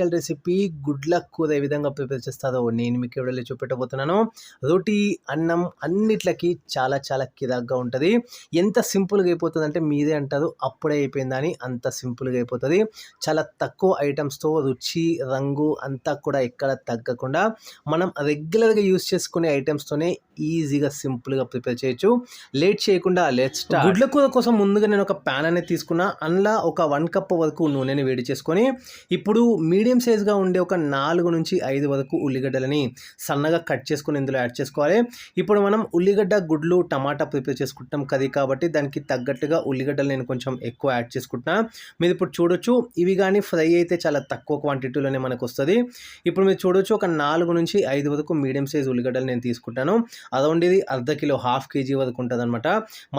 Special recipe గుడ్ల కూర ఏ విధంగా ప్రిపేర్ చేస్తారో నేను మీకు ఎవరైనా చూపెట్టబోతున్నాను. రోటీ అన్నం అన్నిట్లకి చాలా చాలా కిరాగ్గా ఉంటుంది. ఎంత సింపుల్గా అయిపోతుంది అంటే మీరే అంటారు అప్పుడే అయిపోయిందని అంత సింపుల్గా అయిపోతుంది. చాలా తక్కువ ఐటమ్స్తో రుచి రంగు అంతా కూడా ఎక్కడ తగ్గకుండా మనం రెగ్యులర్గా యూస్ చేసుకునే ఐటమ్స్తోనే ఈజీగా సింపుల్గా ప్రిపేర్ చేయొచ్చు. లేట్ చేయకుండా లేట్ స్టార్ట్ గుడ్ల కూర కోసం ముందుగా నేను ఒక ప్యాన్ అనేది తీసుకున్నా. అందులో ఒక వన్ కప్ వరకు నూనెని వేడి చేసుకొని ఇప్పుడు మీడియం మీడియం సైజ్గా ఉండే ఒక నాలుగు నుంచి ఐదు వరకు ఉల్లిగడ్డలని సన్నగా కట్ చేసుకుని ఇందులో యాడ్ చేసుకోవాలి. ఇప్పుడు మనం ఉల్లిగడ్డ గుడ్లు టమాటా ప్రిపేర్ చేసుకుంటాం కది కాబట్టి దానికి తగ్గట్టుగా ఉల్లిగడ్డలు నేను కొంచెం ఎక్కువ యాడ్ చేసుకుంటున్నా. మీరు ఇప్పుడు చూడొచ్చు ఇవి కానీ ఫ్రై అయితే చాలా తక్కువ క్వాంటిటీలోనే మనకు వస్తుంది ఇప్పుడు మీరు చూడొచ్చు ఒక నాలుగు నుంచి ఐదు వరకు మీడియం సైజ్ ఉల్లిగడ్డలు నేను తీసుకుంటాను. అదొండి ఇది అర్ధ కిలో హాఫ్ కేజీ వరకు ఉంటుంది అనమాట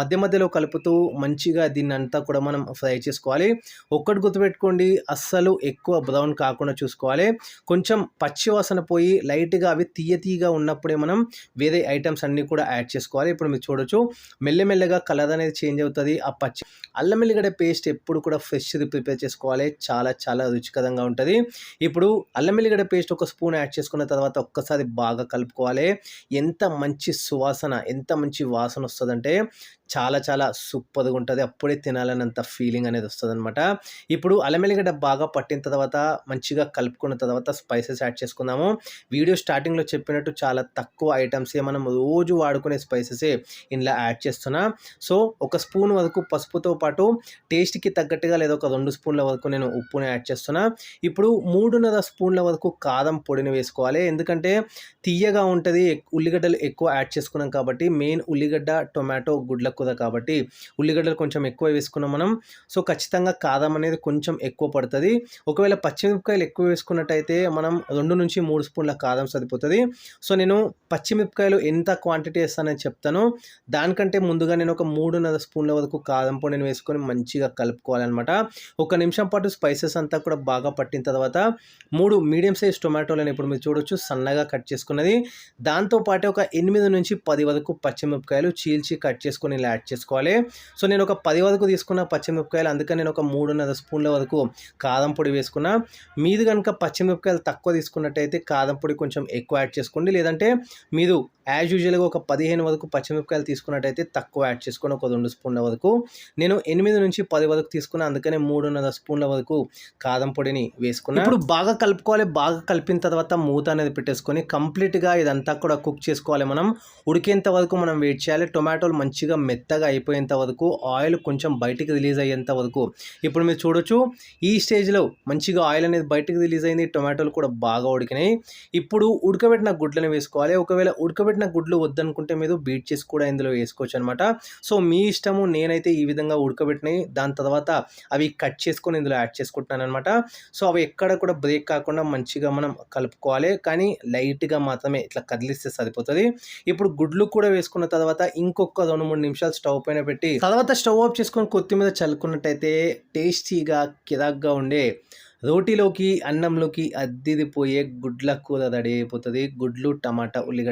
మధ్య మధ్యలో కలుపుతూ మంచిగా దీన్ని అంతా కూడా మనం ఫ్రై చేసుకోవాలి. ఒక్కటి గుర్తుపెట్టుకోండి అస్సలు ఎక్కువ బ్రౌన్ కాకుండా చూసుకోవాలి. కొంచెం పచ్చి వాసన పోయి లైట్గా అవి తీయ తీయగా ఉన్నప్పుడే మనం వేరే ఐటమ్స్ అన్నీ కూడా యాడ్ చేసుకోవాలి. ఇప్పుడు మీరు చూడొచ్చు మెల్లమెల్లగా కలర్ అనేది చేంజ్ అవుతుంది. ఆ పచ్చి అల్లం వెల్లిగడ్డ పేస్ట్ ఎప్పుడు కూడా ఫ్రెష్ది ప్రిపేర్ చేసుకోవాలి. చాలా చాలా రుచికరంగా ఉంటుంది. ఇప్పుడు అల్లం వెల్లిగడ్డ పేస్ట్ ఒక స్పూన్ యాడ్ చేసుకున్న తర్వాత ఒక్కసారి బాగా కలుపుకోవాలి. ఎంత మంచి సువాసన ఎంత మంచి వాసన వస్తుందంటే చాలా చాలా సూపర్గా ఉంటుంది. అప్పుడే తినాలన్నంత ఫీలింగ్ అనేది వస్తుంది అనమాట ఇప్పుడు అల్లం వెల్లిగడ్డ బాగా పట్టిన తర్వాత మంచిగా కలుపుకున్న తర్వాత స్పైసెస్ యాడ్ చేసుకుందాము. వీడియో స్టార్టింగ్లో చెప్పినట్టు చాలా తక్కువ ఐటమ్సే మనం రోజు వాడుకునే స్పైసెసే ఇందులో యాడ్ చేస్తున్నా. సో ఒక స్పూన్ వరకు పసుపుతో పాటు టేస్ట్కి తగ్గట్టుగా లేదా ఒక రెండు స్పూన్ల వరకు నేను ఉప్పుని యాడ్ చేస్తున్నా. ఇప్పుడు మూడున్నర స్పూన్ల వరకు కారం పొడిని వేసుకోవాలి. ఎందుకంటే తీయగా ఉంటుంది ఉల్లిగడ్డలు ఎక్కువ యాడ్ చేసుకున్నాం కాబట్టి మెయిన్ ఉల్లిగడ్డ టొమాటో గుడ్లకు తక్కువ కాబట్టి ఉల్లిగడ్డలు కొంచెం ఎక్కువ వేసుకున్నాం మనం. సో ఖచ్చితంగా కారం అనేది కొంచెం ఎక్కువ పడుతుంది. ఒకవేళ పచ్చిమిరపకాయలు ఎక్కువ వేసుకున్నట్టయితే మనం రెండు నుంచి మూడు స్పూన్ల కారం సరిపోతుంది. సో నేను పచ్చిమిరపకాయలు ఎంత క్వాంటిటీ వేస్తానని చెప్తాను. దానికంటే ముందుగా నేను ఒక మూడున్నర స్పూన్ల వరకు కారం పొడిని వేసుకొని మంచిగా కలుపుకోవాలన్నమాట. ఒక నిమిషం పాటు స్పైసెస్ అంతా కూడా బాగా పట్టిన తర్వాత మూడు మీడియం సైజ్ టొమాటోలను ఇప్పుడు మీరు చూడొచ్చు సన్నగా కట్ చేసుకున్నది. దాంతోపాటు ఒక ఎనిమిది నుంచి పది వరకు పచ్చిమిరపకాయలు చీల్చి కట్ చేసుకొని యాడ్ చేసుకోవాలి. సో నేను ఒక పది వరకు తీసుకున్న పచ్చిమిరపకాయలు అందుకని నేను ఒక మూడున్నర స్పూన్ల వరకు కారం పొడి వేసుకున్నా. మీది కనుక పచ్చిమిరపకాయలు తక్కువ తీసుకున్నట్టయితే కారం పొడి కొంచెం ఎక్కువ యాడ్ చేసుకోండి. లేదంటే మీరు యాజ్ యూజువల్గా ఒక పదిహేను వరకు పచ్చిమిరపకాయలు తీసుకున్నట్టయితే తక్కువ యాడ్ చేసుకొని ఒక రెండు స్పూన్ల వరకు. నేను ఎనిమిది నుంచి పది వరకు తీసుకున్నా అందుకనే మూడున్నర స్పూన్ల వరకు కారం పొడిని వేసుకున్నా. ఇప్పుడు బాగా కలుపుకోవాలి. బాగా కలిపిన తర్వాత మూత అనేది పెట్టేసుకొని కంప్లీట్గా ఇదంతా కూడా కుక్ చేసుకోవాలి మనం. ఉడికేంత వరకు మనం వెయిట్ చేయాలి. టొమాటోలు మంచిగా మెత్తగా అయిపోయేంత వరకు ఆయిల్ కొంచెం బయటికి రిలీజ్ అయ్యేంత వరకు. ఇప్పుడు మీరు చూడొచ్చు ఈ స్టేజ్లో మంచిగా ఆయిల్ అనేది బయటికి రిలీజ్ అయింది టొమాటోలు కూడా బాగా ఉడికినాయి. ఇప్పుడు ఉడకబెట్టిన గుడ్లను వేసుకోవాలి. ఒకవేళ ఉడకబెట్టిన గుడ్లు వద్దనుకుంటే మీరు బీట్ చేసి కూడా ఇందులో వేసుకోవచ్చు అనమాట సో మీ ఇష్టము నేనైతే ఈ విధంగా ఉడకబెట్టినాయి దాని తర్వాత అవి కట్ చేసుకొని ఇందులో యాడ్ చేసుకుంటున్నాను అనమాట సో అవి ఎక్కడ కూడా బ్రేక్ కాకుండా మంచిగా మనం కలుపుకోవాలి. కానీ లైట్గా మాత్రమే ఇట్లా కదిలిస్తే సరిపోతుంది. ఇప్పుడు గుడ్లు కూడా వేసుకున్న తర్వాత ఇంకొక రెండు మూడు నిమిషాలు స్టవ్ పైన పెట్టి తర్వాత స్టవ్ ఆఫ్ చేసుకొని కొత్తిమీర చల్లుకున్నట్టయితే టేస్టీగా కిరాక్గా ఉండే రోటీలోకి అన్నంలోకి అద్దిరిపోయే గుడ్ల కూర రెడీ అయిపోతుంది. గుడ్లు టమాటా ఉల్లిగడ్డ